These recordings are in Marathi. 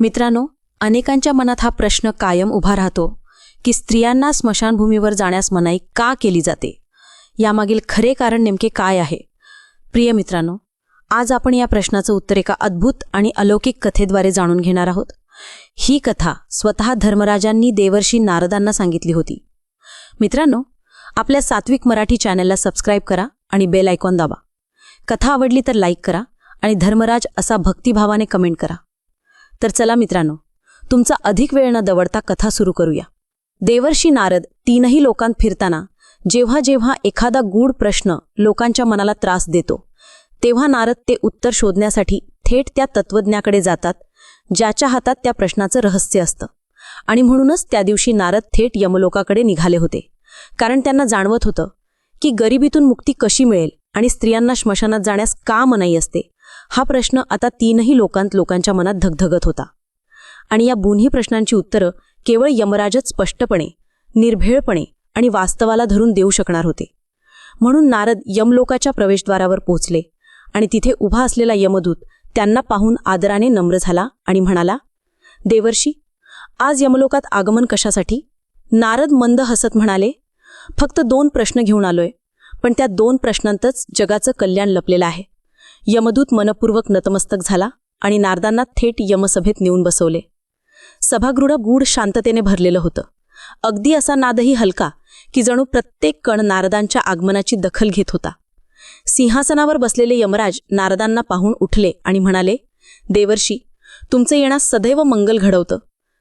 मित्रांनो अनेकांच्या मनात हा प्रश्न कायम उभा राहतो की स्त्रियांना स्मशानभूमीवर जाण्यास मनाई का केली जाते? यामागील खरे कारण नेमके काय आहे? प्रिय मित्रांनो आज आपण या प्रश्नाचं उत्तर एका अद्भुत आणि अलौकिक कथेद्वारे जाणून घेणार आहोत. ही कथा स्वतः धर्मराजांनी देवर्षी नारदांना सांगितली होती. मित्रांनो आपल्या सात्विक मराठी चॅनलला सबस्क्राईब करा आणि बेल आयकॉन दाबा. कथा आवडली तर लाईक करा आणि धर्मराज असा भक्तिभावाने कमेंट करा. तर चला मित्रांनो तुमचा अधिक वेळ न दवडता कथा सुरू करूया. देवर्षी नारद तीनही लोकांत फिरताना जेव्हा जेव्हा एखादा गूढ प्रश्न लोकांच्या मनाला त्रास देतो तेव्हा नारद ते उत्तर शोधण्यासाठी थेट त्या तत्वज्ञाकडे जातात ज्याच्या हातात त्या प्रश्नाचं रहस्य असतं. आणि म्हणूनच त्या दिवशी नारद थेट यमलोकाकडे निघाले होते कारण त्यांना जाणवत होतं की गरिबीतून मुक्ती कशी मिळेल आणि स्त्रियांना श्मशानात जाण्यास का मनाई असते हा प्रश्न आता तीनही लोकांत लोकांच्या मनात धगधगत होता. आणि या दोन्ही प्रश्नांची उत्तरं केवळ यमराजच स्पष्टपणे निर्भेळपणे आणि वास्तवाला धरून देऊ शकणार होते. म्हणून नारद यमलोकाच्या प्रवेशद्वारावर पोहोचले आणि तिथे उभा असलेला यमदूत त्यांना पाहून आदराने नम्र झाला आणि म्हणाला देवर्षी आज यमलोकात आगमन कशासाठी? नारद मंद हसत म्हणाले फक्त दोन प्रश्न घेऊन आलोय पण त्या दोन प्रश्नांतच जगाचं कल्याण लपलेलं आहे. यमदूत मनपूर्वक नतमस्तक झाला आणि नारदांना थेट यमसभेत नेऊन बसवले. सभागृह गूढ शांततेने भरलेलं होतं. अगदी असा नादही हलका की जणू प्रत्येक कण नारदांच्या आगमनाची दखल घेत होता. सिंहासनावर बसलेले यमराज नारदांना पाहून उठले आणि म्हणाले देवर्षी तुमचं येण्यास सदैव मंगल घडवतं.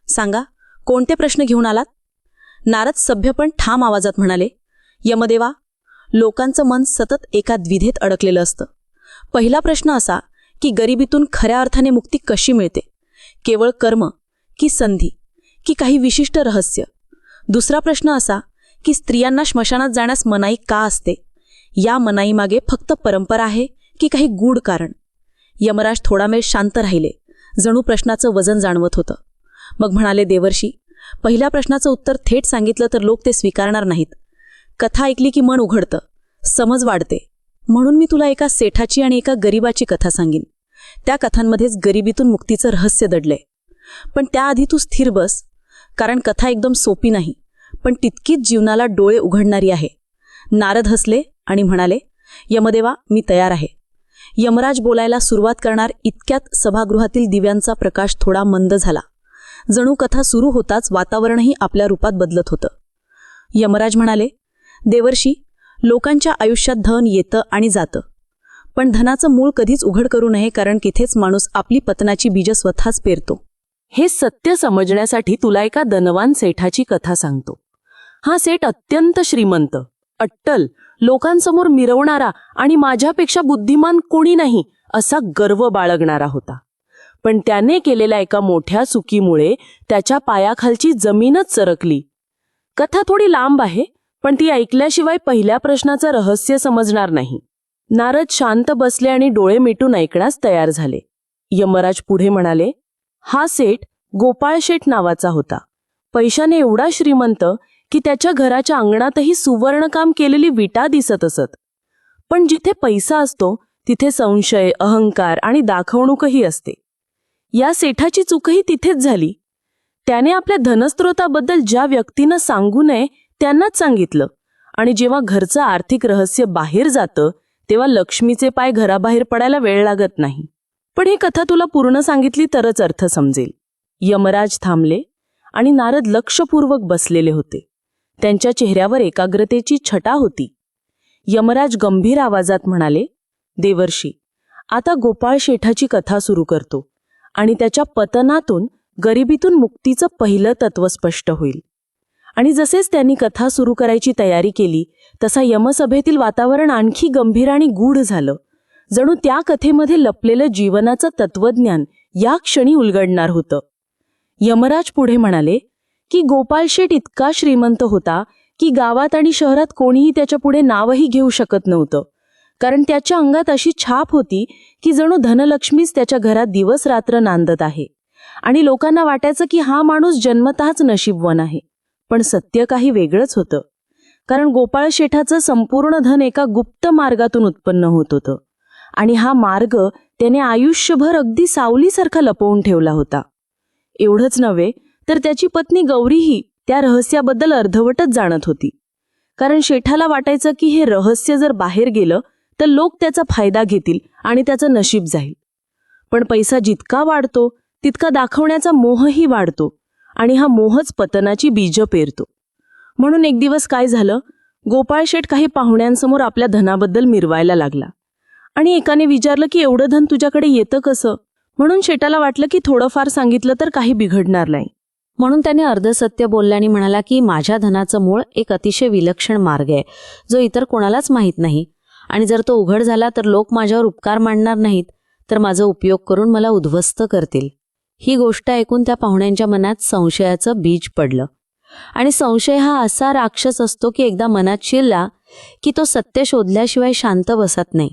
सांगा कोणते प्रश्न घेऊन आलात? नारद सभ्य पण ठाम आवाजात म्हणाले यमदेवा लोकांचं मन सतत एका द्विधेत अडकलेलं असतं. पहिला प्रश्न असा की गरिबीतून खऱ्या अर्थाने मुक्ती कशी मिळते? केवळ कर्म की संधी की काही विशिष्ट रहस्य? दुसरा प्रश्न असा की स्त्रियांना श्मशानात जाण्यास मनाई का असते? या मनाईमागे फक्त परंपरा आहे की काही गूढ कारण? यमराज थोडा वेळ शांत राहिले. जणू प्रश्नाचं वजन जाणवत होतं. मग म्हणाले देवर्षी पहिल्या प्रश्नाचं उत्तर थेट सांगितलं तर लोक ते स्वीकारणार नाहीत. कथा ऐकली की मन उघडतं. समज वाढते. म्हणून मी तुला एका सेठाची आणि एका गरीबाची कथा सांगीन. त्या कथांमध्येच गरिबीतून मुक्तीचं रहस्य दडलंय. पण त्याआधी तू स्थिर बस कारण कथा एकदम सोपी नाही पण तितकीच जीवनाला डोळे उघडणारी आहे. नारद हसले आणि म्हणाले यमदेवा मी तयार आहे. यमराज बोलायला सुरुवात करणार इतक्यात सभागृहातील दिव्यांचा प्रकाश थोडा मंद झाला. जणू कथा सुरू होताच वातावरणही आपल्या रूपात बदलत होतं. यमराज म्हणाले देवर्षी लोकांच्या आयुष्यात धन येतं आणि जातं. पण धनाचं मूळ कधीच उघड करू नये कारण तिथेच माणूस आपली पतनाची बीज स्वतःच पेरतो. हे सत्य समजण्यासाठी तुला एका धनवान सेठाची कथा सांगतो. हा सेठ अत्यंत श्रीमंत अट्टल लोकांसमोर मिरवणारा आणि माझ्यापेक्षा बुद्धिमान कोणी नाही असा गर्व बाळगणारा होता. पण त्याने केलेल्या एका मोठ्या चुकीमुळे त्याच्या पायाखालची जमीनच सरकली. कथा थोडी लांब आहे पण ती ऐकल्याशिवाय पहिल्या प्रश्नाचं रहस्य समजणार नाही. नारद शांत बसले आणि डोळे मिटून ऐकण्यास तयार झाले. यमराज पुढे म्हणाले हा सेठ गोपाळ शेठ नावाचा होता. पैशाने एवढा श्रीमंत की त्याच्या घराच्या अंगणातही सुवर्णकाम केलेली विटा दिसत असत. पण जिथे पैसा असतो तिथे संशय अहंकार आणि दाखवणूकही असते. या सेठाची चूकही तिथेच झाली. त्याने आपल्या धनस्त्रोताबद्दल ज्या व्यक्तीनं सांगू नये त्यांनाच सांगितलं. आणि जेव्हा घरचं आर्थिक रहस्य बाहेर जातं तेव्हा लक्ष्मीचे पाय घराबाहेर पडायला वेळ लागत नाही. पण ही कथा तुला पूर्ण सांगितली तरच अर्थ समजेल. यमराज थांबले आणि नारद लक्षपूर्वक बसलेले होते. त्यांच्या चेहऱ्यावर एकाग्रतेची छटा होती. यमराज गंभीर आवाजात म्हणाले देवर्षी आता गोपाळ शेठाची कथा सुरू करतो आणि त्याच्या पतनातून गरिबीतून मुक्तीचं पहिलं तत्व स्पष्ट होईल. आणि जसेच त्यांनी कथा सुरू करायची तयारी केली तसा यमसभेतील वातावरण आणखी गंभीर आणि गूढ झालं. जणू त्या कथेमध्ये लपलेलं जीवनाचं तत्वज्ञान या क्षणी उलगडणार होतं. यमराज पुढे म्हणाले की गोपाल शेठ इतका श्रीमंत होता की गावात आणि शहरात कोणीही त्याच्या पुढे नावही घेऊ शकत नव्हतं. कारण त्याच्या अंगात अशी छाप होती की जणू धनलक्ष्मीच त्याच्या घरात दिवस रात्र नांदत आहे. आणि लोकांना वाटायचं की हा माणूस जन्मतःच नशीबवन आहे. पण सत्य काही वेगळंच होतं. कारण गोपाळ शेठाचं संपूर्ण धन एका गुप्त मार्गातून उत्पन्न होत होतं. आणि हा मार्ग त्याने आयुष्यभर अगदी सावलीसारखा लपवून ठेवला होता. एवढंच नव्हे तर त्याची पत्नी गौरीही त्या रहस्याबद्दल अर्धवटच जाणत होती. कारण शेठाला वाटायचं की हे रहस्य जर बाहेर गेलं तर लोक त्याचा फायदा घेतील आणि त्याचं नशीब जाईल. पण पैसा जितका वाढतो तितका दाखवण्याचा मोहही वाढतो. आणि हा मोहच पतनाची बीजं पेरतो. म्हणून एक दिवस काय झालं? गोपाळ शेठ काही पाहुण्यांसमोर आपल्या धनाबद्दल मिरवायला लागला. आणि एकाने विचारलं की एवढं धन तुझ्याकडे येतं कसं? म्हणून शेटाला वाटलं की थोडंफार सांगितलं तर काही बिघडणार नाही. म्हणून त्याने अर्धसत्य बोलल्याने म्हणाला की माझ्या धनाचं मूळ एक अतिशय विलक्षण मार्ग आहे जो इतर कोणालाच माहीत नाही. आणि जर तो उघड झाला तर लोक माझ्यावर उपकार मांडणार नाहीत तर माझा उपयोग करून मला उद्ध्वस्त करतील. ही गोष्ट ऐकून त्या पाहुण्यांच्या मनात संशयाचं बीज पडलं. आणि संशय हा असा राक्षस असतो की एकदा मनात शिरला की तो सत्य शोधल्याशिवाय शांत बसत नाही.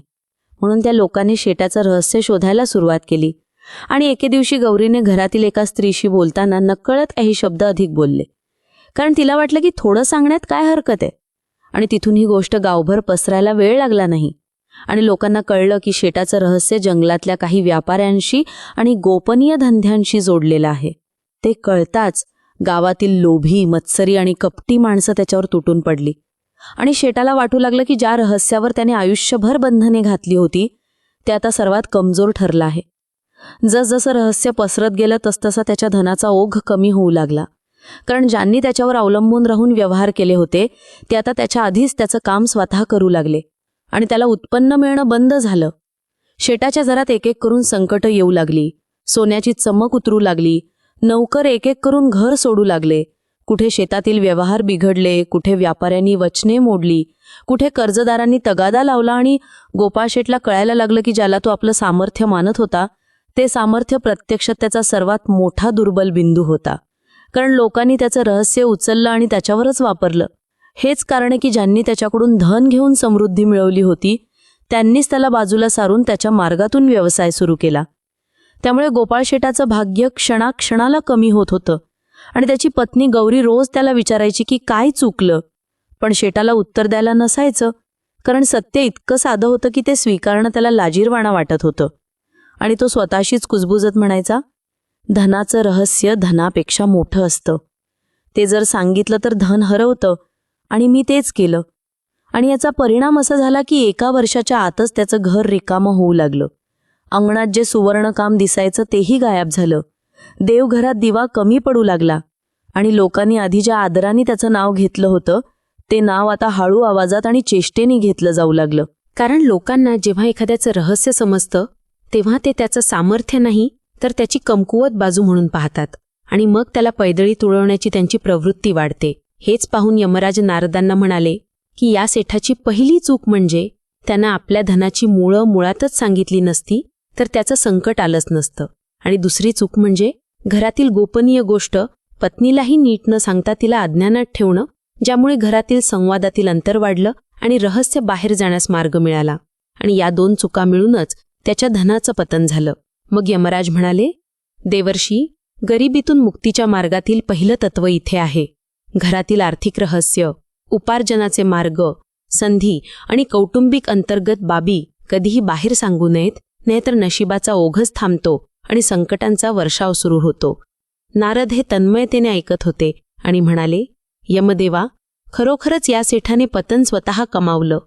म्हणून त्या लोकांनी शेटाचं रहस्य शोधायला सुरुवात केली. आणि एके दिवशी गौरीने घरातील एका स्त्रीशी बोलताना नकळत काही शब्द अधिक बोलले. कारण तिला वाटलं की थोडं सांगण्यात काय हरकत आहे? आणि तिथून ही गोष्ट गावभर पसरायला वेळ लागला नाही. आणि लोकांना कळलं की शेटाचं रहस्य जंगलातल्या काही व्यापाऱ्यांशी आणि गोपनीय धंद्यांशी जोडलेलं आहे. ते कळताच गावातील लोभी मत्सरी आणि कपटी माणसं त्याच्यावर तुटून पडली. आणि शेटाला वाटू लागलं की ज्या रहस्यावर त्याने आयुष्यभर बंधने घातली होती ते आता सर्वात कमजोर ठरलं आहे. जसजसं रहस्य पसरत गेलं तसतसा त्याच्या धनाचा ओघ कमी होऊ लागला. कारण ज्यांनी त्याच्यावर अवलंबून राहून व्यवहार केले होते ते आता त्याच्या आधीच त्याचं काम स्वतः करू लागले. आणि त्याला उत्पन्न मिळणं बंद झालं. शेटाच्या जरात एक एक करून संकट येऊ लागली. सोन्याची चमक उतरू लागली. नौकर एक एक करून घर सोडू लागले. कुठे शेतातील व्यवहार बिघडले कुठे व्यापाऱ्यांनी वचने मोडली कुठे कर्जदारांनी तगादा लावला आणि गोपाळ शेटला कळायला लागलं की ज्याला तो आपलं सामर्थ्य मानत होता ते सामर्थ्य प्रत्यक्षात त्याचा सर्वात मोठा दुर्बल बिंदू होता. कारण लोकांनी त्याचं रहस्य उचललं आणि त्याच्यावरच वापरलं. हेच कारण आहे की ज्यांनी त्याच्याकडून धन घेऊन समृद्धी मिळवली होती त्यांनीच त्याला बाजूला सारून त्याच्या मार्गातून व्यवसाय सुरू केला. त्यामुळे गोपाळ शेटाचं भाग्य क्षणाक्षणाला कमी होत होतं आणि त्याची पत्नी गौरी रोज त्याला विचारायची की काय चुकलं? पण शेटाला उत्तर द्यायला नसायचं कारण सत्य इतकं साधं होतं की ते स्वीकारणं त्याला लाजीरवाणा वाटत होतं. आणि तो स्वतःशीच कुजबुजत म्हणायचा धनाचं रहस्य धनापेक्षा मोठं असतं. ते जर सांगितलं तर धन हरवतं आणि मी तेच केलं. आणि याचा परिणाम असा झाला की एका वर्षाच्या आतच त्याचं घर रिकामं होऊ लागलं. अंगणात जे सुवर्णकाम दिसायचं तेही गायब झालं. देवघरात दिवा कमी पडू लागला. आणि लोकांनी आधी ज्या आदराने त्याचं नाव घेतलं होतं ते नाव आता हळू आवाजात आणि चेष्टेने घेतलं जाऊ लागलं. कारण लोकांना जेव्हा एखाद्याचं रहस्य समजतं तेव्हा ते त्याचं सामर्थ्य नाही तर त्याची कमकुवत बाजू म्हणून पाहतात. आणि मग त्याला पैदळी तुळवण्याची त्यांची प्रवृत्ती वाढते. हेच पाहून यमराज नारदांना म्हणाले की या सेठाची पहिली चूक म्हणजे त्यानं आपल्या धनाची मुळं मुळातच सांगितली नसती तर त्याचं संकट आलंच नसतं. आणि दुसरी चूक म्हणजे घरातील गोपनीय गोष्ट पत्नीलाही नीट न सांगता तिला अज्ञानात ठेवणं ज्यामुळे घरातील संवादातील अंतर वाढलं आणि रहस्य बाहेर जाण्यास मार्ग मिळाला. आणि या दोन चुका मिळूनच त्याच्या धनाचं पतन झालं. मग यमराज म्हणाले देवर्षी गरिबीतून मुक्तीच्या मार्गातील पहिलं तत्व इथे आहे. घरातील आर्थिक रहस्य उपार्जनाचे मार्ग संधी आणि कौटुंबिक अंतर्गत बाबी कधीही बाहेर सांगू नयेत नाहीतर नशिबाचा ओघच थांबतो आणि संकटांचा वर्षाव सुरू होतो. नारद हे तन्मयतेने ऐकत होते आणि म्हणाले यमदेवा खरोखरच या सेठाने पतन स्वतः कमावलं.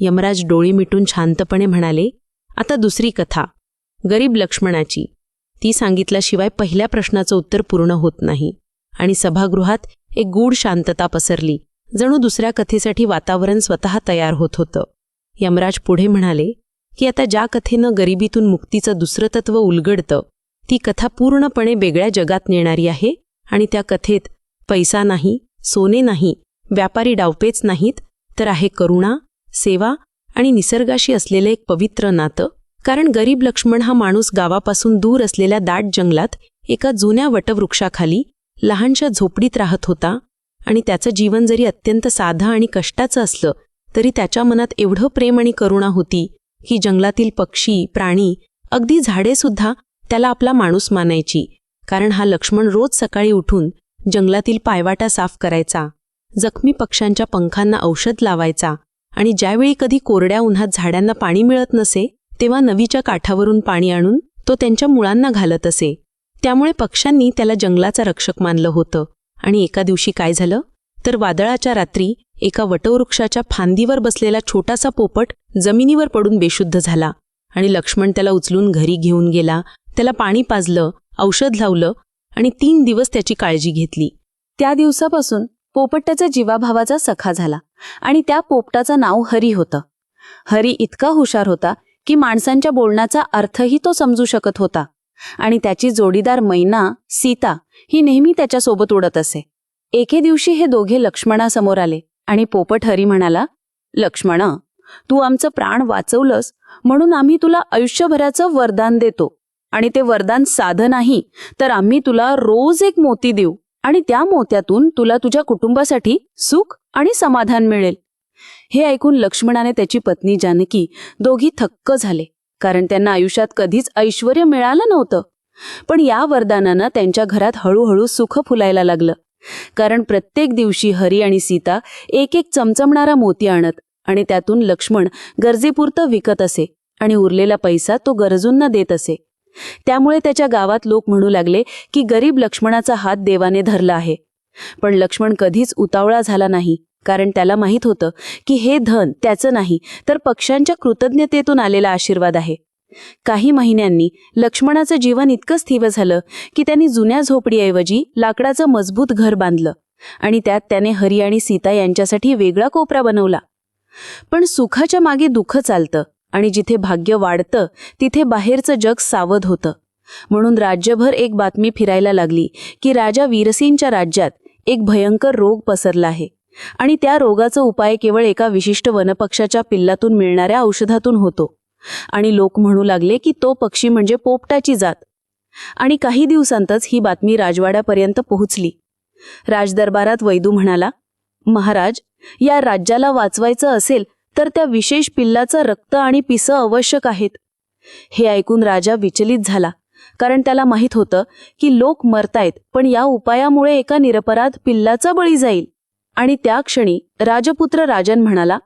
यमराज डोळी मिटून शांतपणे म्हणाले आता दुसरी कथा गरीब लक्ष्मणाची. ती सांगितल्याशिवाय पहिल्या प्रश्नाचं उत्तर पूर्ण होत नाही आणि सभागृहात एक गूढ शांतता पसरली. जणू दुसऱ्या कथेसाठी वातावरण स्वतः तयार होत होतं. यमराज पुढे म्हणाले की आता ज्या कथेनं गरिबीतून मुक्तीचं दुसरं तत्व उलगडतं ती कथा पूर्णपणे वेगळ्या जगात नेणारी आहे आणि त्या कथेत पैसा नाही सोने नाही व्यापारी डावपेच नाहीत तर आहे करुणा सेवा आणि निसर्गाशी असलेलं एक पवित्र नातं. कारण गरीब लक्ष्मण हा माणूस गावापासून दूर असलेल्या दाट जंगलात एका जुन्या वटवृक्षाखाली लहानशा झोपडीत राहत होता आणि त्याचं जीवन जरी अत्यंत साधं आणि कष्टाचं असलं तरी त्याच्या मनात एवढं प्रेम आणि करुणा होती की जंगलातील पक्षी प्राणी अगदी झाडेसुद्धा त्याला आपला माणूस मानायची. कारण हा लक्ष्मण रोज सकाळी उठून जंगलातील पायवाटा साफ करायचा जखमी पक्ष्यांच्या पंखांना औषध लावायचा आणि ज्यावेळी कधी कोरड्या उन्हात झाडांना पाणी मिळत नसे तेव्हा नवीच्या काठावरून पाणी आणून तो त्यांच्या मुळांना घालत असे. त्यामुळे पक्ष्यांनी त्याला जंगलाचा रक्षक मानलं होतं. आणि एका दिवशी काय झालं? तर वादळाच्या रात्री एका वटवृक्षाच्या फांदीवर बसलेला छोटासा पोपट जमिनीवर पडून बेशुद्ध झाला. आणि लक्ष्मण त्याला उचलून घरी घेऊन गेला. त्याला पाणी पाजलं औषध लावलं आणि तीन दिवस त्याची काळजी घेतली. त्या दिवसापासून पोपट त्याचा जीवाभावाचा सखा झाला आणि त्या पोपटाचं नाव हरी होतं. हरी इतका हुशार होता की माणसांच्या बोलण्याचा अर्थही तो समजू शकत होता. आणि त्याची जोडीदार मैना सीता ही नेहमी त्याच्यासोबत उडत असे. एके दिवशी हे दोघे लक्ष्मणासमोर आले आणि पोपट हरी म्हणाला लक्ष्मणा तू आमचं प्राण वाचवलंस म्हणून आम्ही तुला आयुष्यभराचं वरदान देतो. आणि ते वरदान साधं नाही तर आम्ही तुला रोज एक मोती देऊ आणि त्या मोत्यातून तुला तुझ्या कुटुंबासाठी सुख आणि समाधान मिळेल. हे ऐकून लक्ष्मणाने त्याची पत्नी जानकी दोघी थक्क झाले. कारण त्यांना आयुष्यात कधीच ऐश्वर मिळालं नव्हतं. पण या वरदानानं त्यांच्या घरात हळूहळू सुख फुलायला लागलं. कारण प्रत्येक दिवशी हरी आणि सीता एक एक चमचमणारा मोती आणत आणि त्यातून लक्ष्मण गरजेपुरतं विकत असे आणि उरलेला पैसा तो गरजूंना देत असे. त्यामुळे त्याच्या गावात लोक म्हणू लागले की गरीब लक्ष्मणाचा हात देवाने धरला आहे. पण लक्ष्मण कधीच उतावळा झाला नाही. कारण त्याला माहीत होतं की हे धन त्याचं नाही तर पक्ष्यांच्या कृतज्ञतेतून आलेला आशीर्वाद आहे. काही महिन्यांनी लक्ष्मणाचं जीवन इतकं स्थिर झालं की त्यांनी जुन्या झोपडीऐवजी लाकडाचं मजबूत घर बांधलं आणि त्यात त्याने हरी आणि सीता यांच्यासाठी वेगळा कोपरा बनवला. पण सुखाच्या मागे दुःख चालतं आणि जिथे भाग्य वाढतं तिथे बाहेरचं जग सावध होतं. म्हणून राज्यभर एक बातमी फिरायला लागली की राजा वीरसिंगच्या राज्यात एक भयंकर रोग पसरला आहे. आणि त्या रोगाचा उपाय केवळ एका विशिष्ट वनपक्षाच्या पिल्लातून मिळणाऱ्या औषधातून होतो. आणि लोक म्हणू लागले की तो पक्षी म्हणजे पोपटाची जात. आणि काही दिवसांतच ही बातमी राजवाड्यापर्यंत पोहोचली. राजदरबारात वैदू म्हणाला महाराज या राज्याला वाचवायचं असेल तर त्या विशेष पिल्लाचं रक्त आणि पिसं आवश्यक आहेत. हे ऐकून राजा विचलित झाला कारण त्याला माहीत होतं की लोक मरतायत पण या उपायामुळे एका निरपराध पिल्लाचा बळी जाईल. आणि त्या क्षणी राजपुत्र राजन म्हणाला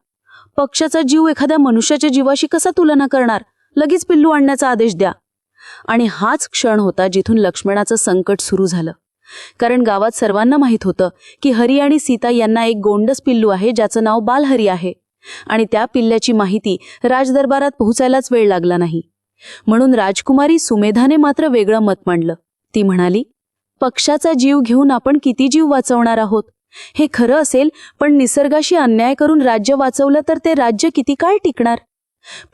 पक्षाचा जीव एखाद्या मनुष्याच्या जीवाशी कसा तुलना करणार? लगेच पिल्लू आणण्याचा आदेश द्या. आणि हाच क्षण होता जिथून लक्ष्मणाचं संकट सुरू झालं. कारण गावात सर्वांना माहीत होतं की हरी आणि सीता यांना एक गोंडस पिल्लू आहे ज्याचं नाव बालहरी आहे. आणि त्या पिल्ल्याची माहिती राजदरबारात पोहोचायलाच वेळ लागला नाही. म्हणून राजकुमारी सुमेधाने मात्र वेगळं मत मांडलं. ती म्हणाली पक्षाचा जीव घेऊन आपण किती जीव वाचवणार आहोत? हे खरं असेल पण निसर्गाशी अन्याय करून राज्य वाचवलं तर ते राज्य किती काळ टिकणार?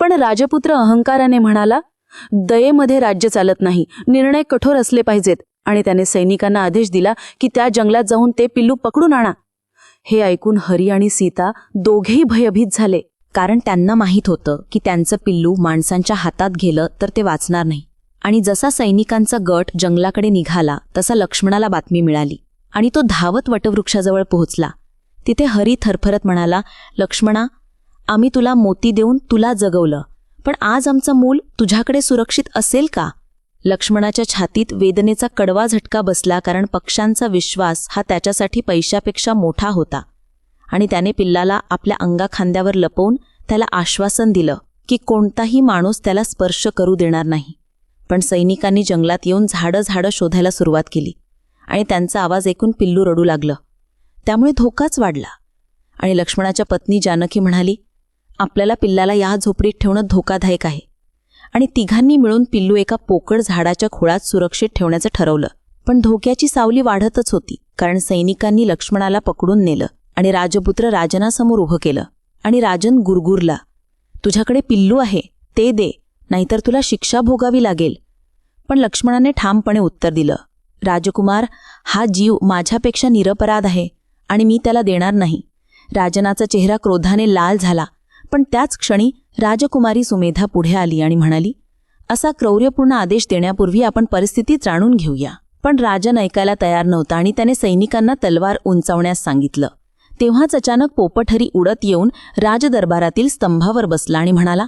पण राजपुत्र अहंकाराने म्हणाला दयेमध्ये राज्य चालत नाही निर्णय कठोर असले पाहिजेत. आणि त्याने सैनिकांना आदेश दिला की त्या जंगलात जाऊन ते पिल्लू पकडून आणा. हे ऐकून हरी आणि सीता दोघेही भयभीत झाले. कारण त्यांना माहीत होतं की त्यांचं पिल्लू माणसांच्या हातात गेलं तर ते वाचणार नाही. आणि जसा सैनिकांचा गट जंगलाकडे निघाला तसा लक्ष्मणाला बातमी मिळाली. आणि तो धावत वटवृक्षाजवळ पोहोचला. तिथे हरी थरफरत म्हणाला लक्ष्मणा आम्ही तुला मोती देऊन तुला जगवलं पण आज आमचं मूल तुझ्याकडे सुरक्षित असेल का? लक्ष्मणाच्या छातीत वेदनेचा कडवा झटका बसला कारण पक्ष्यांचा विश्वास हा त्याच्यासाठी पैशापेक्षा मोठा होता. आणि त्याने पिल्लाला आपल्या अंगाखांद्यावर लपवून त्याला आश्वासन दिलं की कोणताही माणूस त्याला स्पर्श करू देणार नाही. पण सैनिकांनी जंगलात येऊन झाडं झाडं शोधायला सुरुवात केली. आणि त्यांचा आवाज ऐकून पिल्लू रडू लागलं. त्यामुळे धोकाच वाढला. आणि लक्ष्मणाच्या पत्नी जानकी म्हणाली आपल्याला पिल्लाला या झोपडीत ठेवणं धोकादायक आहे. आणि तिघांनी मिळून पिल्लू एका पोकळ झाडाच्या खोळात सुरक्षित ठेवण्याचं ठरवलं. पण धोक्याची सावली वाढतच होती कारण सैनिकांनी लक्ष्मणाला पकडून नेलं आणि राजपुत्र राजनासमोर उभं केलं. आणि राजन गुरगुरला तुझ्याकडे पिल्लू आहे ते दे नाहीतर तुला शिक्षा भोगावी लागेल. पण लक्ष्मणाने ठामपणे उत्तर दिलं राजकुमार हा जीव माझ्यापेक्षा निरपराध आहे आणि मी त्याला देणार नाही. राजनाचा चेहरा क्रोधाने लाल झाला पण त्याच क्षणी राजकुमारी सुमेधा पुढे आली आणि म्हणाली असा क्रौर्यपूर्ण आदेश देण्यापूर्वी आपण परिस्थिती जाणून घेऊया. पण राजन ऐकायला तयार नव्हता आणि त्याने सैनिकांना तलवार उंचावण्यास सांगितलं. तेव्हाच अचानक पोपठरी उडत येऊन राजदरबारातील स्तंभावर बसला आणि म्हणाला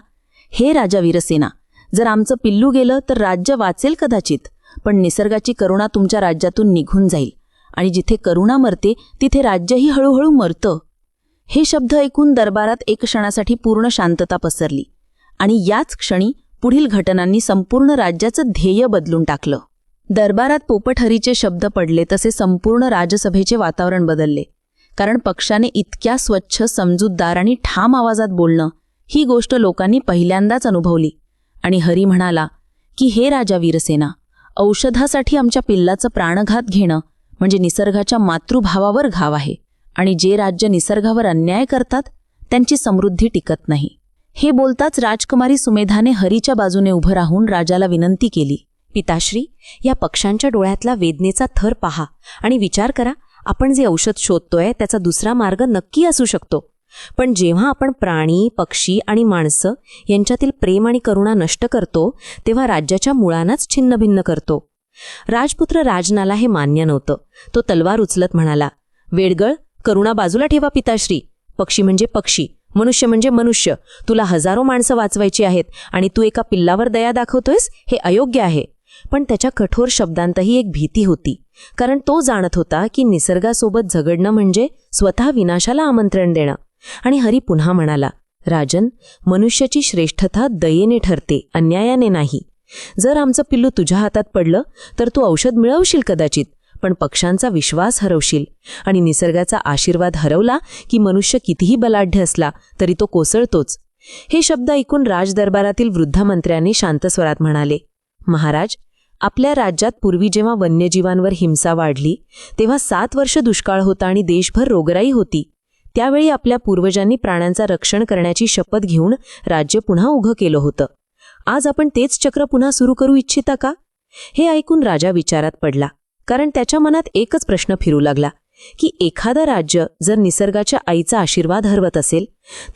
हे राजा वीरसेना जर आमचं पिल्लू गेलं तर राज्य वाचेल कदाचित. पण निसर्गाची करुणा तुमच्या राज्यातून निघून जाईल. आणि जिथे करुणा मरते तिथे राज्यही हळूहळू मरतं. हे शब्द ऐकून दरबारात एक क्षणासाठी पूर्ण शांतता पसरली. आणि याच क्षणी पुढील घटनांनी संपूर्ण राज्याचं ध्येय बदलून टाकलं. दरबारात पोपटहरीचे शब्द पडले तसे संपूर्ण राजसभेचे वातावरण बदलले. कारण पक्षाने इतक्या स्वच्छ समजूतदार आणि ठाम आवाजात बोलणं ही गोष्ट लोकांनी पहिल्यांदाच अनुभवली. आणि हरी म्हणाला की हे राजा वीरसेना औषधासाठी आमच्या पिल्लाचं प्राणघात घेणं म्हणजे निसर्गाच्या मातृभावावर घाव आहे. आणि जे राज्य निसर्गावर अन्याय करतात त्यांची समृद्धी टिकत नाही. हे बोलताच राजकुमारी सुमेधाने हरीच्या बाजूने उभं राहून राजाला विनंती केली पिताश्री या पक्ष्यांच्या डोळ्यातला वेदनेचा थर पहा आणि विचार करा आपण जे औषध शोधतोय त्याचा दुसरा मार्ग नक्की असू शकतो. पण जेव्हा आपण प्राणी पक्षी आणि माणसं यांच्यातील प्रेम आणि करुणा नष्ट करतो तेव्हा राज्याच्या मुळांनाच छिन्नभिन्न करतो. राजपुत्र राजनाला हे मान्य नव्हतं. तो तलवार उचलत म्हणाला वेडगळ करुणा बाजूला ठेवा पिताश्री. पक्षी म्हणजे पक्षी मनुष्य म्हणजे मनुष्य. तुला हजारो माणसं वाचवायची आहेत आणि तू एका पिल्लावर दया दाखवतोयस हे अयोग्य आहे. पण त्याच्या कठोर शब्दांतही एक भीती होती कारण तो जाणत होता की निसर्गासोबत झगडणं म्हणजे स्वतः विनाशाला आमंत्रण देणं. आणि हरी पुन्हा म्हणाला राजन मनुष्याची श्रेष्ठता दयेने ठरते अन्यायाने नाही. जर आमचं पिल्लू तुझ्या हातात पडलं तर तू औषध मिळवशील कदाचित पण पक्ष्यांचा विश्वास हरवशील. आणि निसर्गाचा आशीर्वाद हरवला की मनुष्य कितीही बलाढ्य असला तरी तो कोसळतोच. हे शब्द ऐकून राजदरबारातील वृद्ध मंत्र्यांनी शांतस्वरात म्हणाले महाराज आपल्या राज्यात पूर्वी जेव्हा वन्यजीवांवर हिंसा वाढली तेव्हा सात वर्ष दुष्काळ होता आणि देशभर रोगराई होती. त्यावेळी आपल्या पूर्वजांनी प्राण्यांचा रक्षण करण्याची शपथ घेऊन राज्य पुन्हा उभं केलं होतं. आज आपण तेच चक्र पुन्हा सुरू करू इच्छिता का? हे ऐकून राजा विचारात पडला कारण त्याच्या मनात एकच प्रश्न फिरू लागला की एखादं राज्य जर निसर्गाच्या आईचा आशीर्वाद हरवत असेल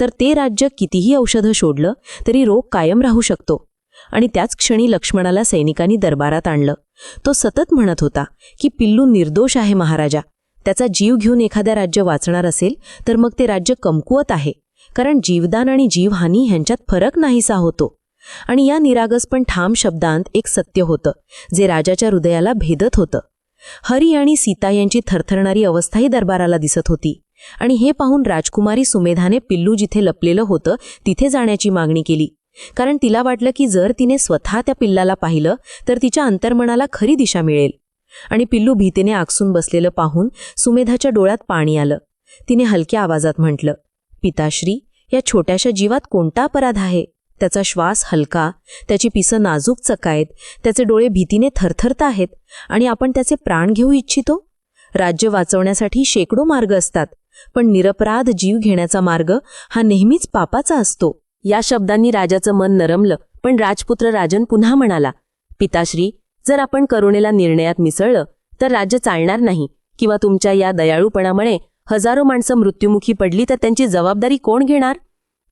तर ते राज्य कितीही औषधं शोधलं तरी रोग कायम राहू शकतो. आणि त्याच क्षणी लक्ष्मणाला सैनिकांनी दरबारात आणलं. तो सतत म्हणत होता की पिल्लू निर्दोष आहे महाराजा त्याचा जीव घेऊन एखाद्या राज्य वाचणार असेल तर मग ते राज्य कमकुवत आहे कारण जीवदान आणि जीवहानी ह्यांच्यात फरक नाहीसा होतो. आणि या निरागस पण ठाम शब्दांत एक सत्य होतं जे राजाच्या हृदयाला भेदत होतं. हरी आणि सीता यांची थरथरणारी अवस्थाही दरबाराला दिसत होती. आणि हे पाहून राजकुमारी सुमेधाने पिल्लू जिथे लपलेलं होतं तिथे जाण्याची मागणी केली. कारण तिला वाटलं की जर तिने स्वतः त्या पिल्लाला पाहिलं तर तिच्या अंतर्मनाला खरी दिशा मिळेल. आणि पिल्लू भीतीने आकसून बसलेलं पाहून सुमेधाच्या डोळ्यात पाणी आलं. तिने हलक्या आवाजात म्हटलं पिताश्री या छोट्याशा जीवात कोणता अपराध आहे? त्याचा श्वास हलका त्याची पिसं नाजूक चकायत त्याचे डोळे भीतीने थरथरत आहेत आणि आपण त्याचे प्राण घेऊ इच्छितो? राज्य वाचवण्यासाठी शेकडो मार्ग असतात पण निरपराध जीव घेण्याचा मार्ग हा नेहमीच पापाचा असतो. या शब्दांनी राजाचं मन नरमलं पण राजपुत्र राजन पुन्हा म्हणाला पिताश्री जर आपण करुणेला निर्णयात मिसळलं तर राज्य चालणार नाही किंवा तुमच्या या दयाळूपणामुळे हजारो माणसं मृत्युमुखी पडली तर त्यांची जबाबदारी कोण घेणार?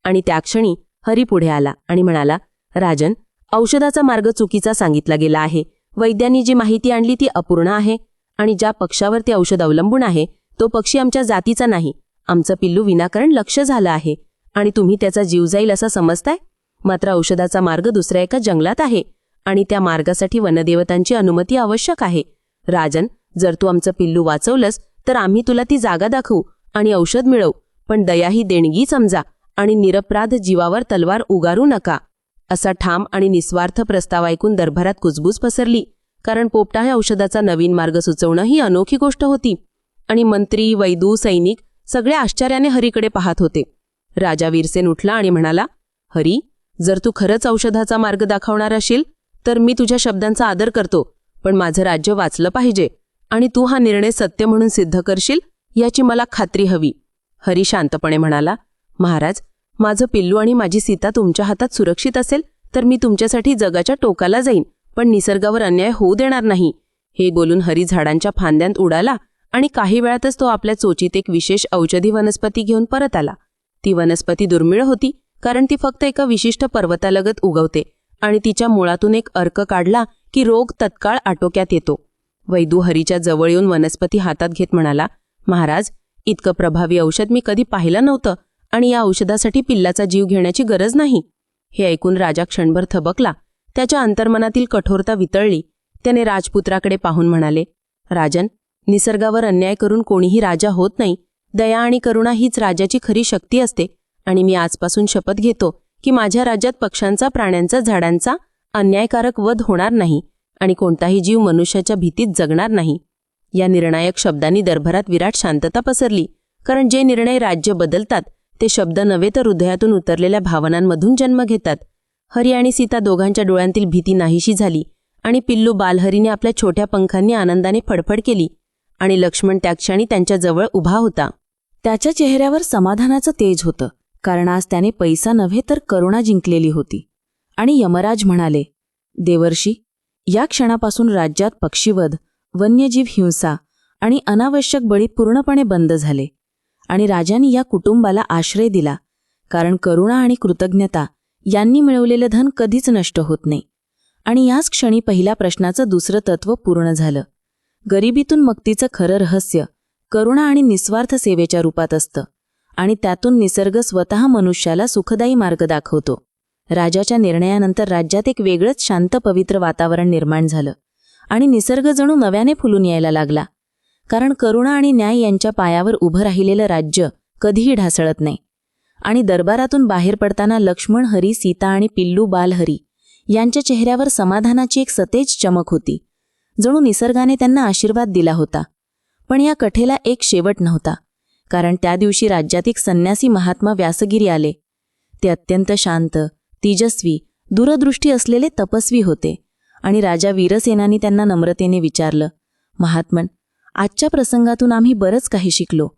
आणि त्या क्षणी हरी पुढे आला आणि म्हणाला राजन औषधाचा मार्ग चुकीचा सांगितला गेला आहे. वैद्यांनी जी माहिती आणली ती अपूर्ण आहे आणि ज्या पक्षावर ते औषध अवलंबून आहे तो पक्षी आमच्या जातीचा नाही. आमचं पिल्लू विनाकारण लक्ष झालं आहे. आणि तुम्ही त्याचा जीव जाईल असं समजताय? मात्र औषधाचा मार्ग दुसऱ्या एका जंगलात आहे. आणि त्या मार्गासाठी वनदेवतांची अनुमती आवश्यक आहे. राजन जर तू आमचं पिल्लू वाचवलंस तर आम्ही तुला ती जागा दाखवू आणि औषध मिळवू पण दया ही देणगी समजा आणि निरपराध जीवावर तलवार उगारू नका. असा ठाम आणि निस्वार्थ प्रस्ताव ऐकून दरभरात कुजबूज पसरली कारण पोपटा हे औषधाचा नवीन मार्ग सुचवणं ही अनोखी गोष्ट होती आणि मंत्री वैदू सैनिक सगळे आश्चर्याने हरीकडे पाहत होते. राजा वीरसेन उठला आणि म्हणाला हरी जर तू खरंच औषधाचा मार्ग दाखवणार असेल तर मी तुझ्या शब्दांचा आदर करतो पण माझं राज्य वाचलं पाहिजे आणि तू हा निर्णय सत्य म्हणून सिद्ध करशील याची मला खात्री हवी. हरी शांतपणे म्हणाला महाराज माझं पिल्लू आणि माझी सीता तुमच्या हातात सुरक्षित असेल तर मी तुमच्यासाठी जगाच्या टोकाला जाईन पण निसर्गावर अन्याय होऊ देणार नाही. हे बोलून हरी झाडांच्या फांद्यांत उडाला आणि काही वेळातच तो आपल्या चोचीत एक विशेष औषधी वनस्पती घेऊन परत आला. ती वनस्पती दुर्मिळ होती कारण ती फक्त एका विशिष्ट पर्वतालगत उगवते. आणि तिच्या मुळातून एक अर्क काढला की रोग तत्काळ आटोक्यात येतो. वैदू हरीच्या जवळ येऊन वनस्पती हातात घेत म्हणाला महाराज इतकं प्रभावी औषध मी कधी पाहिलं नव्हतं आणि या औषधासाठी पिल्लाचा जीव घेण्याची गरज नाही. हे ऐकून राजा क्षणभर थबकला. त्याच्या अंतर्मनातील कठोरता वितळली. त्याने राजपुत्राकडे पाहून म्हणाले राजन निसर्गावर अन्याय करून कोणीही राजा होत नाही. दया आणि करुणा हीच राजाची खरी शक्ती असते आणि मी आजपासून शपथ घेतो. की माझ्या राज्यात पक्ष्यांचा प्राण्यांचा झाडांचा अन्यायकारक वध होणार नाही आणि कोणताही जीव मनुष्याच्या भीतीत जगणार नाही. या निर्णायक शब्दांनी दरभरात विराट शांतता पसरली कारण जे निर्णय राज्य बदलतात ते शब्द नव्हे तर हृदयातून उतरलेल्या भावनांमधून जन्म घेतात. हरी आणि सीता दोघांच्या डोळ्यांतील भीती नाहीशी झाली आणि पिल्लू बालहरीने आपल्या छोट्या पंखांनी आनंदाने फडफड केली आणि लक्ष्मण त्या क्षणी त्यांच्याजवळ उभा होता. त्याच्या चेहऱ्यावर समाधानाचं तेज होतं. कारण आज त्याने पैसा नव्हे तर करुणा जिंकलेली होती. आणि यमराज म्हणाले देवर्षी या क्षणापासून राज्यात पक्षीवध वन्यजीव हिंसा आणि अनावश्यक बळी पूर्णपणे बंद झाले. आणि राजांनी या कुटुंबाला आश्रय दिला कारण करुणा आणि कृतज्ञता यांनी मिळवलेलं धन कधीच नष्ट होत नाही. आणि याच क्षणी पहिल्या प्रश्नाचं दुसरं तत्व पूर्ण झालं. गरिबीतून मक्तीचं खरं रहस्य करुणा आणि निस्वार्थ सेवेच्या रूपात असतं. आणि त्यातून निसर्ग स्वतः मनुष्याला सुखदायी मार्ग दाखवतो. राजाच्या निर्णयानंतर राज्यात एक वेगळंच शांत पवित्र वातावरण निर्माण झालं आणि निसर्ग जणू नव्याने फुलून यायला लागला. कारण करुणा आणि न्याय यांच्या पायावर उभं राहिलेलं राज्य कधीही ढासळत नाही. आणि दरबारातून बाहेर पडताना लक्ष्मण हरी सीता आणि पिल्लू बालहरी यांच्या चेहऱ्यावर समाधानाची एक सतेज चमक होती. जणू निसर्गाने त्यांना आशीर्वाद दिला होता. पण या कथेला एक शेवट नव्हता. कारण त्या दिवशी राज्यात एक संन्यासी महात्मा व्यासगिरी आले. ते अत्यंत शांत तेजस्वी दूरदृष्टी असलेले तपस्वी होते आणि राजा वीरसेनानी त्यांना नम्रतेने विचारलं महात्मन आजच्या प्रसंगातून आम्ही बरंच काही शिकलो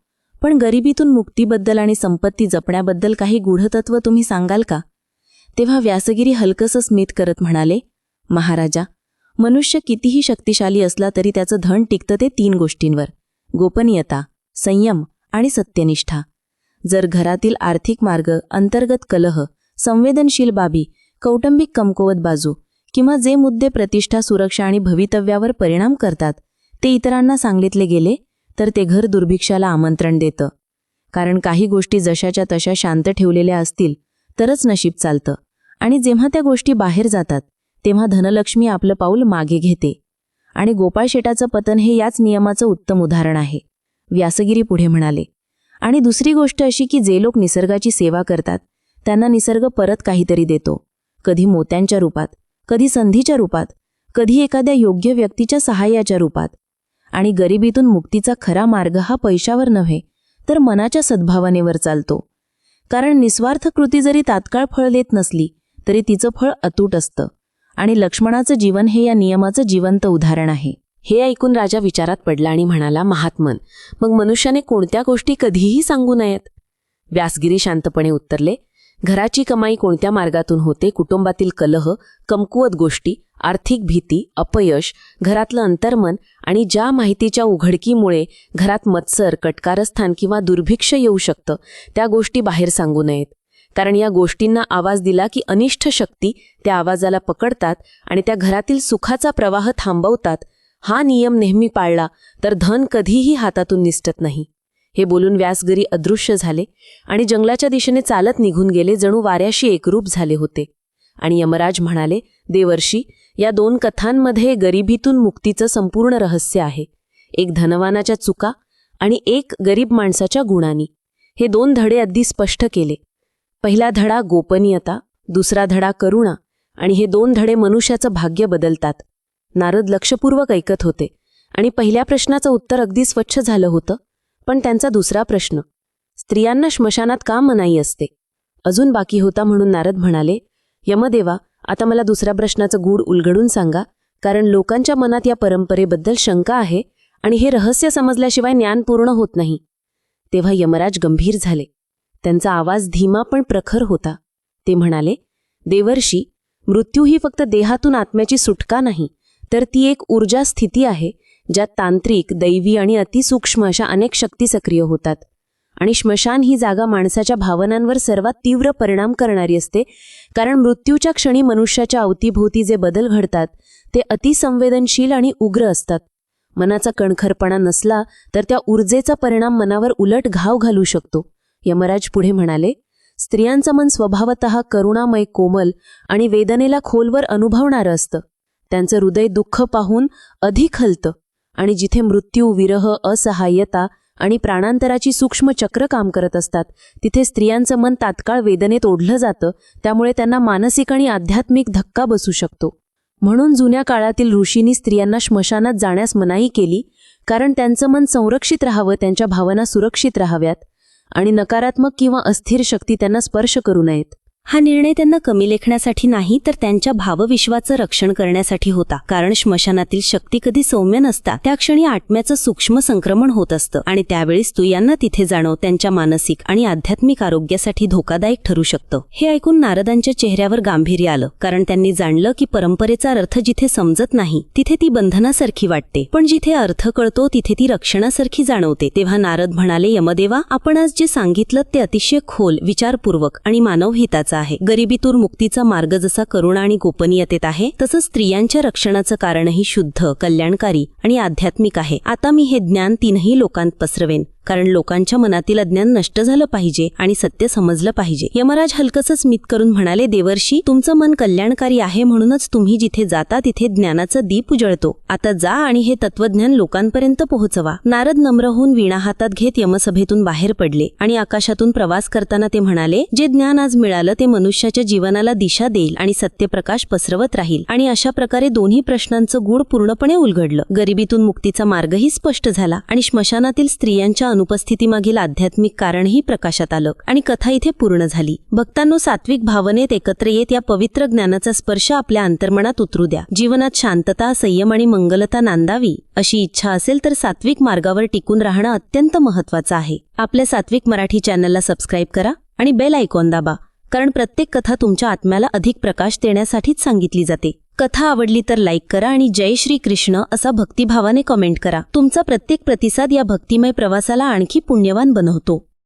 पण गरिबीतून मुक्तीबद्दल आणि संपत्ती जपण्याबद्दल काही गूढतत्व तुम्ही सांगाल का? तेव्हा व्यासगिरी हलकसं स्मित करत म्हणाले महाराजा मनुष्य कितीही शक्तिशाली असला तरी त्याचं धन टिकतं ते तीन गोष्टींवर गोपनीयता संयम आणि सत्यनिष्ठा. जर घरातील आर्थिक मार्ग अंतर्गत कलह संवेदनशील बाबी कौटुंबिक कमकुवत बाजू किंवा जे मुद्दे प्रतिष्ठा सुरक्षा आणि भवितव्यावर परिणाम करतात ते इतरांना सांगितले गेले तर ते घर दुर्भिक्षाला आमंत्रण देतं. कारण काही गोष्टी जशाच्या तशा शांत ठेवलेल्या असतील तरच नशीब चालतं. आणि जेव्हा त्या गोष्टी बाहेर जातात तेव्हा धनलक्ष्मी आपलं पाऊल मागे घेते. आणि गोपाळ शेटाचं पतन हे याच नियमाचं उत्तम उदाहरण आहे. व्यासगिरी पुढे म्हणाले आणि दुसरी गोष्ट अशी की जे लोक निसर्गाची सेवा करतात त्यांना निसर्ग परत काहीतरी देतो. कधी मोत्यांच्या रूपात कधी संधीच्या रूपात कधी एखाद्या योग्य व्यक्तीच्या सहाय्याच्या रूपात. आणि गरिबीतून मुक्तीचा खरा मार्ग हा पैशावर नव्हे तर मनाच्या सद्भावनेवर चालतो. कारण निस्वार्थ कृती जरी तात्काळ फळ देत नसली तरी तिचं फळ अतूट असतं. आणि लक्ष्मणाचं जीवन हे या नियमाचं जिवंत उदाहरण आहे. हे ऐकून राजा विचारात पडला आणि म्हणाला महात्मन मग मनुष्याने कोणत्या गोष्टी कधीही सांगू नयेत? व्यासगिरी शांतपणे उत्तरले घराची कमाई कोणत्या मार्गातून होते? कुटुंबातील कलह कमकुवत गोष्टी आर्थिक भीती अपयश घरातलं अंतर्मन आणि ज्या माहितीच्या उघडकीमुळे घरात मत्सर कटकारस्थान किंवा दुर्भिक्ष येऊ शकतं त्या गोष्टी बाहेर सांगू नयेत. कारण या गोष्टींना आवाज दिला की अनिष्ट शक्ती त्या आवाजाला पकडतात आणि त्या घरातील सुखाचा प्रवाह थांबवतात हा नियम नेहमी पाळला तर धन कधीही हातातून निसटत नाही. हे बोलून व्यासगिरी अदृश्य झाले आणि जंगलाच्या दिशेने चालत निघून गेले जणू वाऱ्याशी एकरूप झाले होते. आणि यमराज म्हणाले देवर्षी या दोन कथांमध्ये गरिबीतून मुक्तीचं संपूर्ण रहस्य आहे. एक धनवानाच्या चुका आणि एक गरीब माणसाच्या गुणांनी. हे दोन धडे अगदी स्पष्ट केले. पहिला धडा गोपनीयता दुसरा धडा करुणा आणि हे दोन धडे मनुष्याचं भाग्य बदलतात. नारद लक्षपूर्वक ऐकत होते आणि पहिल्या प्रश्नाचं उत्तर अगदी स्वच्छ झालं होतं पण त्यांचा दुसरा प्रश्न स्त्रियांना श्मशानात का मनाई असते? अजून बाकी होता म्हणून नारद म्हणाले यमदेवा आता मला दुसऱ्या प्रश्नाचं गूढ उलगडून सांगा कारण लोकांच्या मनात या परंपरेबद्दल शंका आहे आणि हे रहस्य समजल्याशिवाय ज्ञान पूर्ण होत नाही. तेव्हा यमराज गंभीर झाले. त्यांचा आवाज धीमा पण प्रखर होता. ते म्हणाले देवर्षी मृत्यू ही फक्त देहातून आत्म्याची सुटका नाही तर ती एक ऊर्जा स्थिती आहे ज्यात तांत्रिक दैवी आणि अतिसूक्ष्म अशा अनेक शक्ती सक्रिय होतात. आणि श्मशान ही जागा माणसाच्या भावनांवर सर्वात तीव्र परिणाम करणारी असते कारण मृत्यूच्या क्षणी मनुष्याच्या अवतीभोवती जे बदल घडतात ते अतिसंवेदनशील आणि उग्र असतात. मनाचा कणखरपणा नसला तर त्या ऊर्जेचा परिणाम मनावर उलट घाव घालू शकतो. यमराज पुढे म्हणाले स्त्रियांचं मन स्वभावत करुणामय कोमल आणि वेदनेला खोलवर अनुभवणारं असतं. त्यांचं हृदय दुःख पाहून अधिक हलतं. आणि जिथे मृत्यू विरह असहाय्यता आणि प्राणांतराची सूक्ष्म चक्र काम करत असतात तिथे स्त्रियांचं मन तात्काळ वेदनेत ओढलं जातं त्यामुळे त्यांना मानसिक आणि आध्यात्मिक धक्का बसू शकतो. म्हणून जुन्या काळातील ऋषींनी स्त्रियांना श्मशानात जाण्यास मनाई केली कारण त्यांचं मन संरक्षित राहावं त्यांच्या भावना सुरक्षित राहाव्यात आणि नकारात्मक किंवा अस्थिर शक्ती त्यांना स्पर्श करू नयेत. हा निर्णय त्यांना कमी लेखण्यासाठी नाही तर त्यांच्या भावविश्वाचं रक्षण करण्यासाठी होता. कारण श्मशानातील शक्ती कधी सौम्य नसता त्या क्षणी आत्म्याचं सूक्ष्म संक्रमण होत असतं आणि त्यावेळी स्त्रियांना तिथे जाणं त्यांच्या मानसिक आणि आध्यात्मिक आरोग्यासाठी धोकादायक ठरू शकतं. हे ऐकून नारदांच्या चेहऱ्यावर गांभीर्य आलं कारण त्यांनी जाणलं की परंपरेचा अर्थ जिथे समजत नाही तिथे ती बंधनासारखी वाटते. पण जिथे अर्थ कळतो तिथे ती रक्षणासारखी जाणवते. तेव्हा नारद म्हणाले यमदेवा आपण आज जे सांगितलं ते अतिशय खोल विचारपूर्वक आणि मानवहिताचं आहे. गरिबीतून मुक्तीचा मार्ग जसा करुणा आणि गोपनीयतेत आहे तसंच स्त्रियांच्या रक्षणाचं कारणही शुद्ध कल्याणकारी आणि आध्यात्मिक आहे. आता मी हे ज्ञान तीनही लोकांत पसरवेन. कारण लोकांच्या मनातील अज्ञान नष्ट झालं पाहिजे आणि सत्य समजलं पाहिजे. यमराज हलकसं स्मित करून म्हणाले देवर्षी तुमचं मन कल्याणकारी आहे म्हणूनच तुम्ही जिथे जाता तिथे ज्ञानाचं दीप उजळतो. आता जा आणि हे तत्वज्ञान लोकांपर्यंत पोहोचवा. नारद नम्र होऊन वीणा हातात घेत यमसभेतून बाहेर पडले आणि आकाशातून प्रवास करताना ते म्हणाले जे ज्ञान आज मिळालं ते मनुष्याच्या जीवनाला दिशा देईल आणि सत्यप्रकाश पसरवत राहील. आणि अशा प्रकारे दोन्ही प्रश्नांचं गूढ पूर्णपणे उलगडलं. गरिबीतून मुक्तीचा मार्गही स्पष्ट झाला आणि श्मशानातील स्त्रियांच्या अनुपस्थितीमागील आध्यात्मिक कारणही प्रकाशात आलं आणि कथा इथे पूर्ण झाली. भक्तांनो सात्विक भावनेत एकत्र येत या पवित्र ज्ञानाचा स्पर्श आपल्या अंतर्मनात उतरू द्या. जीवनात शांतता संयम आणि मंगलता नांदावी अशी इच्छा असेल तर सात्विक मार्गावर टिकून राहणं अत्यंत महत्वाचं आहे. आपल्या सात्विक मराठी चॅनलला सबस्क्राईब करा आणि बेल आयकॉन दाबा कारण प्रत्येक कथा तुमच्या आत्म्याला अधिक प्रकाश देण्यासाठीच सांगितली जाते. कथा आवडली तर लाईक करा आणि जय श्री कृष्ण असा भक्तिभावाने कमेंट करा. तुमचा प्रत्येक प्रतिसाद या भक्तिमय प्रवासाला आणखी पुण्यवान बनवतो.